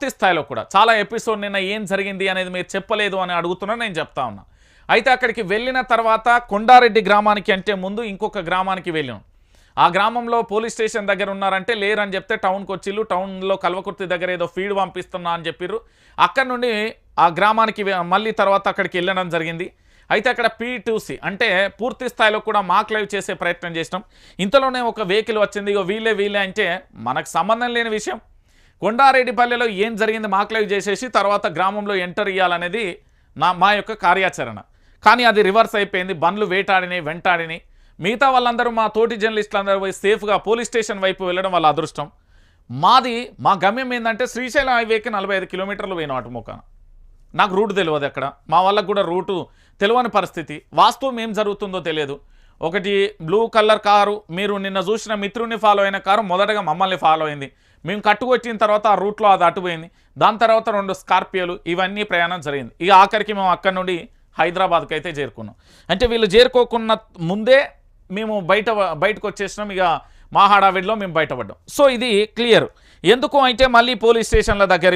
పూర్తి స్థాయిలో కూడా. చాలా ఎపిసోడ్ నిన్న ఏం జరిగింది అనేది మీరు చెప్పలేదు అని అడుగుతున్నా నేను చెప్తా ఉన్నా. అయితే అక్కడికి వెళ్ళిన తర్వాత కొండారెడ్డి గ్రామానికి అంటే ముందు ఇంకొక గ్రామానికి వెళ్ళాం. ఆ గ్రామంలో పోలీస్ స్టేషన్ దగ్గర ఉన్నారంటే లేరని చెప్తే టౌన్కి వచ్చిళ్ళు టౌన్లో కల్వకుర్తి దగ్గర ఏదో ఫీడ్ పంపిస్తున్నా అని చెప్పిర్రు. అక్కడ నుండి ఆ గ్రామానికి మళ్ళీ తర్వాత అక్కడికి వెళ్ళడం జరిగింది. అయితే అక్కడ పీటూసీ అంటే పూర్తి స్థాయిలో కూడా మాక్ లైవ్ చేసే ప్రయత్నం చేసినాం. ఇంతలోనే ఒక వెహికల్ వచ్చింది. ఇగో వీలే వీలే అంటే మనకు సంబంధం లేని విషయం. కొండారెడ్డిపల్లెలో ఏం జరిగింది మాక్లైవ్ చేసేసి తర్వాత గ్రామంలో ఎంటర్ ఇవ్వాలనేది నా మా యొక్క కార్యాచరణ. కానీ అది రివర్స్ అయిపోయింది. బండ్లు వేటాడినాయి వెంటాడినాయి. మిగతా వాళ్ళందరూ మా తోటి జర్నలిస్టులందరూ పోయి సేఫ్గా పోలీస్ స్టేషన్ వైపు వెళ్ళడం వాళ్ళ అదృష్టం. మాది మా గమ్యం ఏంటంటే శ్రీశైలం హైవేకి నలభై ఐదు కిలోమీటర్లు పోయిన అటు నాకు రూట్ తెలియదు అక్కడ మా వాళ్ళకు కూడా రూటు తెలియని పరిస్థితి. వాస్తవం ఏం జరుగుతుందో తెలియదు. ఒకటి బ్లూ కలర్ కారు మీరు నిన్న చూసిన మిత్రుని ఫాలో అయిన కారు మొదటగా మమ్మల్ని ఫాలో అయింది. మేము కట్టుకొచ్చిన తర్వాత ఆ రూట్లో అది అటుపోయింది. దాని తర్వాత రెండు స్కార్పియోలు ఇవన్నీ ప్రయాణం జరిగింది. ఇక ఆఖరికి మేము అక్కడ నుండి హైదరాబాద్కి అయితే చేరుకున్నాం. అంటే వీళ్ళు చేరుకోకున్న ముందే మేము బయట బయటకు వచ్చేసినాం ఇక మా హడావిడిలో మేము బయటపడ్డాం. సో ఇది క్లియర్. ఎందుకు అంటే మళ్ళీ పోలీస్ స్టేషన్ల దగ్గర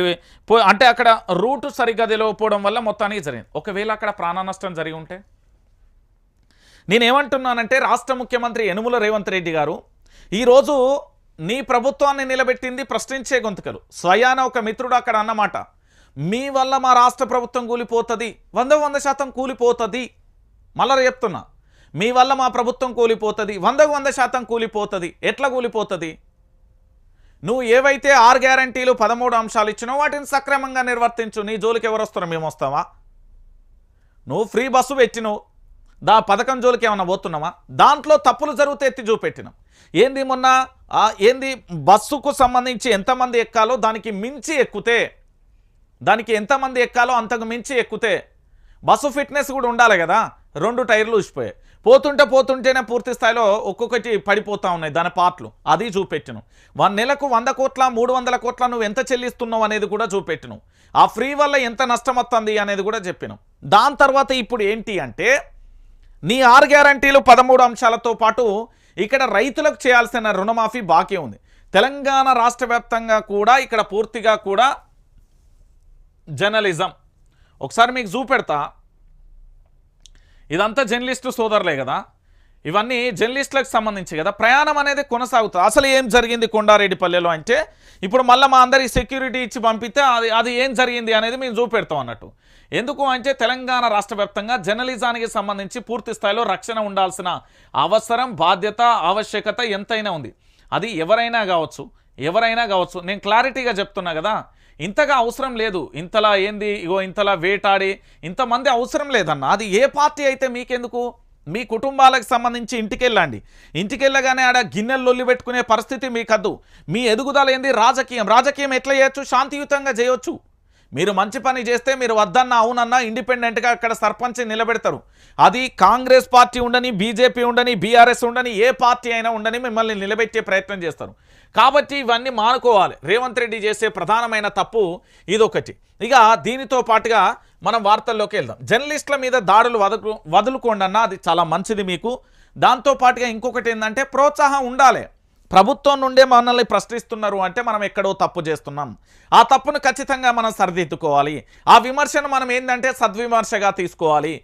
పో అంటే అక్కడ రూటు సరిగ్గా తెలియకపోవడం వల్ల మొత్తానికి జరిగింది. ఒకవేళ అక్కడ ప్రాణ నష్టం జరిగి ఉంటే? నేనేమంటున్నానంటే రాష్ట్ర ముఖ్యమంత్రి యనుమల రేవంత్ రెడ్డి గారు ఈరోజు నీ ప్రభుత్వాన్ని నిలబెట్టింది ప్రశ్నించే గొంతుకలు. స్వయాన ఒక మిత్రుడు అక్కడ అన్నమాట. మీ వల్ల మా రాష్ట్ర ప్రభుత్వం కూలిపోతుంది వంద వంద శాతం కూలిపోతుంది. మళ్ళా చెప్తున్నా. మీ వల్ల మా ప్రభుత్వం కూలిపోతుంది వందకు వంద శాతం కూలిపోతుంది. ఎట్లా కూలిపోతుంది? నువ్వు ఏవైతే ఆరు గ్యారంటీలు పదమూడు అంశాలు ఇచ్చినో వాటిని సక్రమంగా నిర్వర్తించు. నీ జోలికి ఎవరు వస్తారో? మేము వస్తావా నువ్వు ఫ్రీ బస్సు పెట్టినవు. దా పథకం జోలికి ఏమైనా పోతున్నామా దాంట్లో తప్పులు జరిగితే ఎత్తి చూపెట్టినాం. ఏంది మొన్న ఏంది బస్సుకు సంబంధించి ఎంతమంది ఎక్కాలో దానికి మించి ఎక్కితే దానికి ఎంతమంది ఎక్కాలో అంతకు మించి ఎక్కితే బస్సు ఫిట్నెస్ కూడా ఉండాలి కదా? రెండు టైర్లు ఊసిపోయాయి. పోతుంటే పోతుంటేనే పూర్తి స్థాయిలో ఒక్కొక్కటి పడిపోతూ ఉన్నాయి దాని పార్ట్లు. అది చూపెట్టును. వన్ నెలకు వంద కోట్ల మూడు వందల కోట్ల నువ్వు ఎంత చెల్లిస్తున్నావు అనేది కూడా చూపెట్టును. ఆ ఫ్రీ వల్ల ఎంత నష్టం వస్తుంది అనేది కూడా చెప్పినాం. దాని తర్వాత ఇప్పుడు ఏంటి అంటే నీ ఆరు గ్యారంటీలు పదమూడు అంశాలతో పాటు ఇక్కడ రైతులకు చేయాల్సిన రుణమాఫీ బాకీ ఉంది. తెలంగాణ రాష్ట్ర వ్యాప్తంగా కూడా ఇక్కడ పూర్తిగా కూడా జర్నలిజం. ఒకసారి మీకు చూపెడతా. ఇదంతా జర్నలిస్టు సోదరులే కదా. ఇవన్నీ జర్నలిస్టులకు సంబంధించి కదా. ప్రయాణం అనేది కొనసాగుతుంది. అసలు ఏం జరిగింది కొండారెడ్డిపల్లెలో అంటే ఇప్పుడు మళ్ళీ మా అందరికి సెక్యూరిటీ ఇచ్చి పంపితే అది అది ఏం జరిగింది అనేది మేము చూపెడతాం అన్నట్టు. ఎందుకు అంటే తెలంగాణ రాష్ట్ర వ్యాప్తంగా జర్నలిజానికి సంబంధించి పూర్తి స్థాయిలో రక్షణ ఉండాల్సిన అవసరం బాధ్యత ఆవశ్యకత ఎంతైనా ఉంది. అది ఎవరైనా కావచ్చు ఎవరైనా కావచ్చు నేను క్లారిటీగా చెప్తున్నా కదా. ఇంతగా అవసరం లేదు. ఇంతలా ఏంది ఇగో ఇంతలా వేటాడి ఇంతమంది అవసరం లేదన్న. అది ఏ పార్టీ అయితే మీకెందుకు? మీ కుటుంబాలకు సంబంధించి ఇంటికెళ్ళండి. ఇంటికెళ్ళగానే ఆడ గిన్నెలు లొల్లి పెట్టుకునే పరిస్థితి మీకద్దు. మీ ఎదుగుదల ఏంది? రాజకీయం. రాజకీయం ఎట్లా చేయొచ్చు? శాంతియుతంగా చేయొచ్చు. మీరు మంచి పని చేస్తే మీరు వద్దన్నా అవునన్నా ఇండిపెండెంట్గా అక్కడ సర్పంచ్ నిలబెడతారు. అది కాంగ్రెస్ పార్టీ ఉండని బీజేపీ ఉండని బీఆర్ఎస్ ఉండని ఏ పార్టీ అయినా ఉండని మిమ్మల్ని నిలబెట్టే ప్రయత్నం చేస్తారు. కాబట్టి ఇవన్నీ మానుకోవాలి. రేవంత్ రెడ్డి చేసే ప్రధానమైన తప్పు ఇదొకటి. ఇక దీనితో పాటుగా మనం వార్తల్లోకి వెళ్దాం. జర్నలిస్టుల మీద దాడులు వదకు వదులుకోండి అన్న అది చాలా మంచిది మీకు. దాంతో పాటుగా ఇంకొకటి ఏంటంటే ప్రోత్సాహం ఉండాలి. ప్రభుత్వం నుండే మనల్ని ప్రశ్నిస్తున్నారు అంటే మనం ఎక్కడో తప్పు చేస్తున్నాం. ఆ తప్పును ఖచ్చితంగా మనం సరిదిద్దుకోవాలి. ఆ విమర్శను మనం ఏంటంటే సద్విమర్శగా తీసుకోవాలి.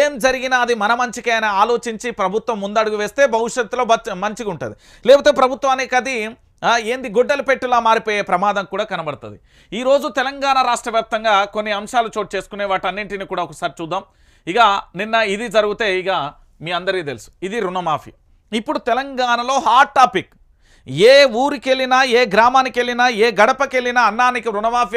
ఏం జరిగినా అది మన మంచికే అని ఆలోచించి ప్రభుత్వం ముందడుగు వేస్తే భవిష్యత్తులో మంచిగా ఉంటుంది లేకపోతే ప్రభుత్వానికి అది ఏంది గుడ్డలు పెట్టులా మారిపోయే ప్రమాదం కూడా కనబడుతుంది. ఈరోజు తెలంగాణ రాష్ట్ర వ్యాప్తంగా కొన్ని అంశాలు చోటు చేసుకునే వాటన్నింటిని కూడా ఒకసారి చూద్దాం. ఇక నిన్న ఇది జరిగితే ఇక మీ అందరికీ తెలుసు. ఇది రుణమాఫీ. ఇప్పుడు తెలంగాణలో హాట్ టాపిక్. ఏ ఊరికి వెళ్ళినా ఏ గ్రామానికి వెళ్ళినా ఏ గడపకి వెళ్ళినా అన్నానికి రుణమాఫీ